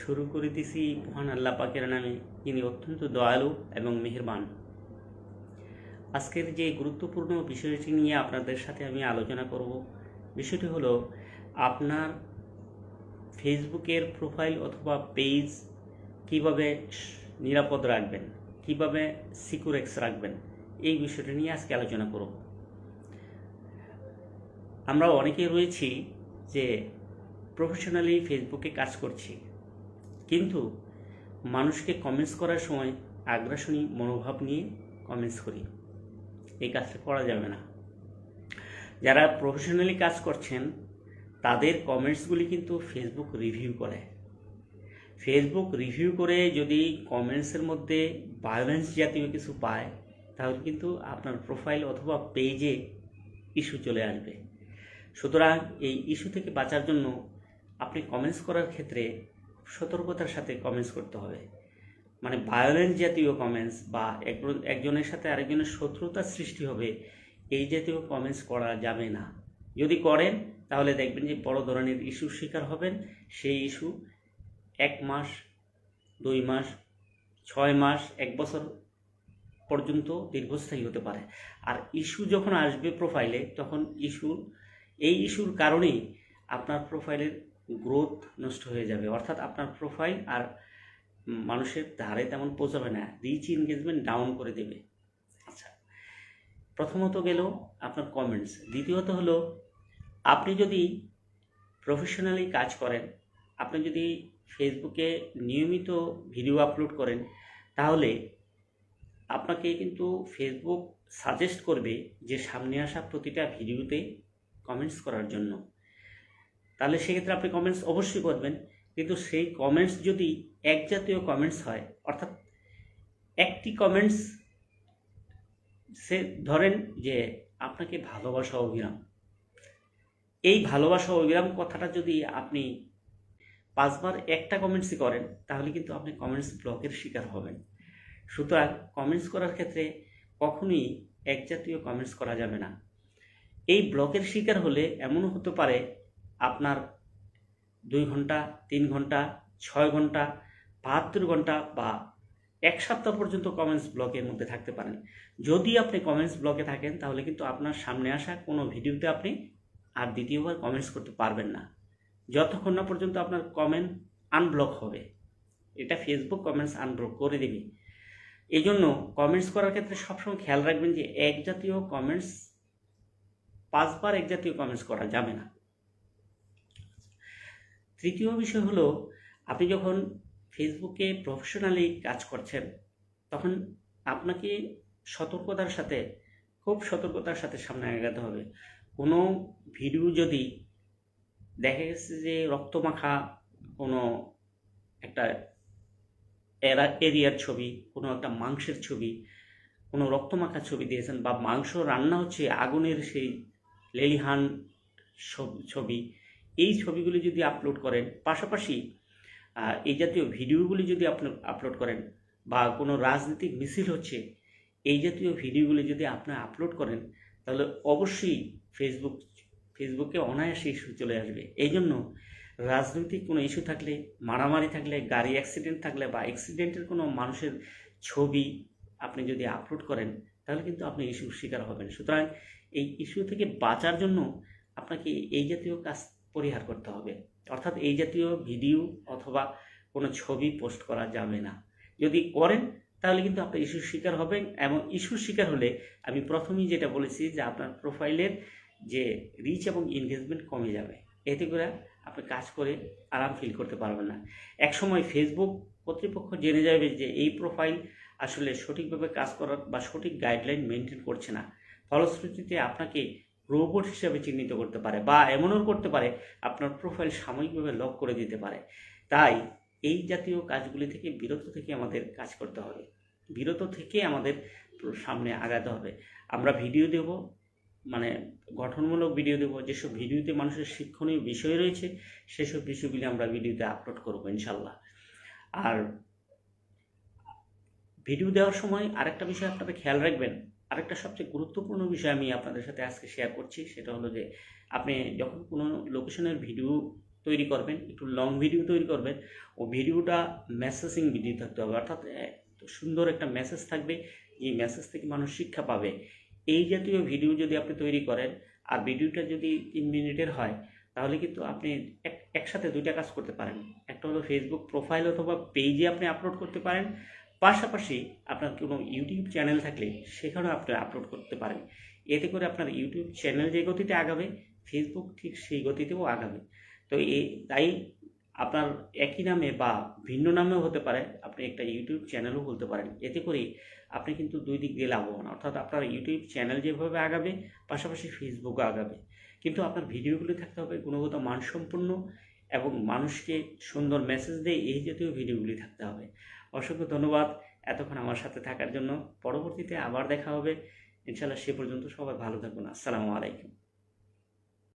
শুরু করে দিছি মহান আল্লাহ পাকের নামে, যিনি অত্যন্ত দয়ালু এবং মেহেরবান। আজকের যে গুরুত্বপূর্ণ বিষয়টি নিয়ে আপনাদের সাথে আমি আলোচনা করব, বিষয়টি হলো আপনার ফেসবুকের প্রোফাইল অথবা পেজ কীভাবে নিরাপদ রাখবেন, কীভাবে সিকিউরেক্স রাখবেন, এই বিষয়টি নিয়ে আজকে আলোচনা করব। আমরা অনেকেই রয়েছি যে প্রফেশনালি ফেসবুকে কাজ করছি। কিন্তু মানুষকে কমেন্টস করার সময় আগ্রাসনী মনোভাব নিয়ে কমেন্টস করি। এই কাজটা করা যাবে না। যারা প্রফেশনালি কাজ করছেন, তাদের কমেন্টসগুলি কিন্তু ফেসবুক রিভিউ করে। ফেসবুক রিভিউ করে যদি কমেন্টসের মধ্যে ভায়োলেন্স জাতীয় কিছু পায়, তাহলে কিন্তু আপনার প্রোফাইল অথবা পেজে ইস্যু চলে আসবে। সুতরাং এই ইস্যু থেকে বাঁচার জন্য আপনি কমেন্টস করার ক্ষেত্রে সতর্কতার সাথে কমেন্টস করতে হবে। মানে ভায়োলেন্স জাতীয় কমেন্টস বা একজন- একজনের সাথে আরেকজনের শত্রুতা সৃষ্টি হবে, এই জাতীয় কমেন্টস করা যাবে না। যদি করেন, তাহলে দেখবেন যে বড় ধরনের ইস্যুর শিকার হবেন। সেই ইস্যু এক মাস, দুই মাস, ছয় মাস, এক বছর পর্যন্ত দীর্ঘস্থায়ী হতে পারে। আর ইস্যু যখন আসবে প্রোফাইলে তখন ইস্যু এই ইস্যুর কারণেই আপনার প্রোফাইলের গ্রোথ নষ্ট হয়ে যাবে। অর্থাৎ আপনার প্রোফাইল আর মানুষের ধারে তেমন পৌঁছাবে না। রিচ এনগেজমেন্ট ডাউন করে দেবে। আচ্ছা প্রথমত গেল আপনার কমেন্টস দ্বিতীয়ত হলো, আপনি যদি প্রফেশনালি কাজ করেন, আপনি যদি ফেসবুকে নিয়মিত ভিডিও আপলোড করেন, তাহলে আপনাকে কিন্তু ফেসবুক সাজেস্ট করবে যে সামনে আসা প্রতিটা ভিডিওতে কমেন্টস করার জন্য। তাহলে সেক্ষেত্রে আপনি কমেন্টস অবশ্যই করবেন। কিন্তু সেই কমেন্টস যদি এক জাতীয় কমেন্টস হয়, অর্থাৎ একটি কমেন্টস সে ধরেন যে আপনাকে ভালোবাসা অবিরাম এই ভালোবাসা অবিরাম কথাটা যদি আপনি পাঁচবার একটা কমেন্টসই করেন, তাহলে কিন্তু আপনি কমেন্টস ব্লকের শিকার হবেন। সুতরাং কমেন্টস করার ক্ষেত্রে কখনোই এক জাতীয় কমেন্টস করা যাবে না। এই ব্লকের শিকার হলে এমনও হতে পারে আপনার দুই ঘণ্টা, তিন ঘণ্টা, ছয় ঘণ্টা, বাহাত্তর ঘণ্টা বা এক সপ্তাহ পর্যন্ত কমেন্টস ব্লকের মধ্যে থাকতে পারেন। যদি আপনি কমেন্টস ব্লকে থাকেন, তাহলে কিন্তু আপনার সামনে আসা কোনো ভিডিওতে আপনি আর দ্বিতীয়বার কমেন্টস করতে পারবেন না। যতক্ষণ না পর্যন্ত আপনার কমেন্ট আনব্লক হবে। এটা ফেসবুক কমেন্টস আনব্লক করে দেবে। এই জন্য কমেন্টস করার ক্ষেত্রে সবসময় খেয়াল রাখবেন যে এক জাতীয় কমেন্টস পাঁচবার এক জাতীয় কমেন্টস করা যাবে না। তৃতীয় বিষয় হলো, আপনি যখন ফেসবুকে প্রফেশনালি কাজ করছেন, তখন আপনাকে সতর্কতার সাথে, খুব সতর্কতার সাথে সামনে আগাতে হবে। কোনো ভিডিও যদি দেখা গেছে যে রক্তমাখা কোনো একটা এরা, এরিয়ার ছবি, কোনো একটা মাংসের ছবি, কোনো রক্তমাখা ছবি দিয়েছেন বা মাংস রান্না হচ্ছে আগুনের সেই লেলিহান ছবি এই ছবিগুলি যদি আপলোড করেন, পাশাপাশি এই জাতীয় ভিডিওগুলি যদি আপনি আপলোড করেন বা কোনো রাজনৈতিক মিছিল হচ্ছে, এই জাতীয় ভিডিওগুলি যদি আপনি আপলোড করেন, তাহলে অবশ্যই ফেসবুক ফেসবুকে অনায়াসে ইস্যু চলে আসবে। এই জন্য রাজনৈতিক কোনো ইস্যু থাকলে, মারামারি থাকলে, গাড়ি অ্যাক্সিডেন্ট থাকলে বা অ্যাক্সিডেন্টের কোনো মানুষের ছবি আপনি যদি আপলোড করেন, তাহলে কিন্তু আপনি ইস্যুর শিকার হবেন। সুতরাং এই ইস্যু থেকে বাঁচার জন্য আপনাকে এই জাতীয় কাজ পরিহার করতে হবে। অর্থাৎ এই জাতীয় ভিডিও অথবা কোনো ছবি পোস্ট করা যাবে না। যদি করেন, তাহলে কিন্তু আপনি ইস্যুর শিকার হবেন এবং ইস্যুর শিকার হলে আমি প্রথমেই যেটা বলেছি যে আপনার প্রোফাইলের যে রিচ এবং এনগেজমেন্ট কমে যাবে। এতে করে আপনি কাজ করে আরাম ফিল করতে পারবেন না। এক সময় ফেসবুক কর্তৃপক্ষ জেনে যাবে যে এই প্রোফাইল আসলে সঠিকভাবে কাজ করার বা সঠিক গাইডলাইন মেনটেন করছে না। ফলশ্রুতিতে আপনাকে রোবট হিসেবে চিহ্নিত করতে পারে বা এমনও করতে পারে, আপনার প্রোফাইল সাময়িকভাবে লক করে দিতে পারে। তাই এই জাতীয় কাজগুলি থেকে বিরত থেকে আমাদের কাজ করতে হবে। বিরত থেকে আমাদের সামনে আগাতে হবে। আমরা ভিডিও দেব মানে গঠনমূলক ভিডিও দেবো। যেসব ভিডিওতে মানুষের শিক্ষণীয় বিষয় রয়েছে, সেসব বিষয়গুলি আমরা ভিডিওতে আপলোড করব ইনশাল্লাহ আর ভিডিও দেওয়ার সময় আরেকটা বিষয় আপনারা খেয়াল রাখবেন আরেকটা সবচেয়ে গুরুত্বপূর্ণ বিষয় আমি আপনাদের সাথে আজকে শেয়ার করছি, সেটা হলো যে আপনি যখন কোনো লোকেশনের ভিডিও তৈরি করবেন, একটু লং ভিডিও তৈরি করবেন, ও ভিডিওটা মেসেজিং ভিডিও থাকতে হবে। অর্থাৎ সুন্দর একটা মেসেজ থাকবে, এই মেসেজ থেকে মানুষ শিক্ষা পাবে। এই জাতীয় ভিডিও যদি আপনি তৈরি করেন, আর ভিডিওটা যদি তিন মিনিটের হয়, তাহলে কিন্তু আপনি এক, একসাথে দুইটা কাজ করতে পারেন। একটা হলো ফেসবুক প্রোফাইল অথবা পেজে আপনি আপলোড করতে পারেন পাশাপাশি আপনার কোনো ইউটিউব চ্যানেল থাকলে সেখানেও আপনি আপলোড করতে পারেন। এতে করে আপনার ইউটিউব চ্যানেল যে গতিতে আগাবে ফেসবুক ঠিক সেই গতিতেও আগাবে। তো এই তাই আপনার একই নামে বা ভিন্ন নামেও হতে পারে, আপনি একটা ইউটিউব চ্যানেলও খুলতে পারেন। এতে করে আপনি কিন্তু দুই দিক দিয়ে লাভবান। অর্থাৎ আপনার ইউটিউব চ্যানেল যেভাবে আগাবে, পাশাপাশি ফেসবুকও আগাবে। কিন্তু আপনার ভিডিওগুলি থাকতে হবে গুণগত মানসম্পন্ন এবং মানুষকে সুন্দর মেসেজ দিয়ে এই জাতীয় ভিডিওগুলি থাকতে হবে। অসংখ্য ধন্যবাদ এতক্ষণ আমার সাথে থাকার জন্য। পরবর্তীতে আবার দেখা হবে। ইনশাল্লাহ সে পর্যন্ত সবাই ভালো থাকুন। আসসালামু আলাইকুম।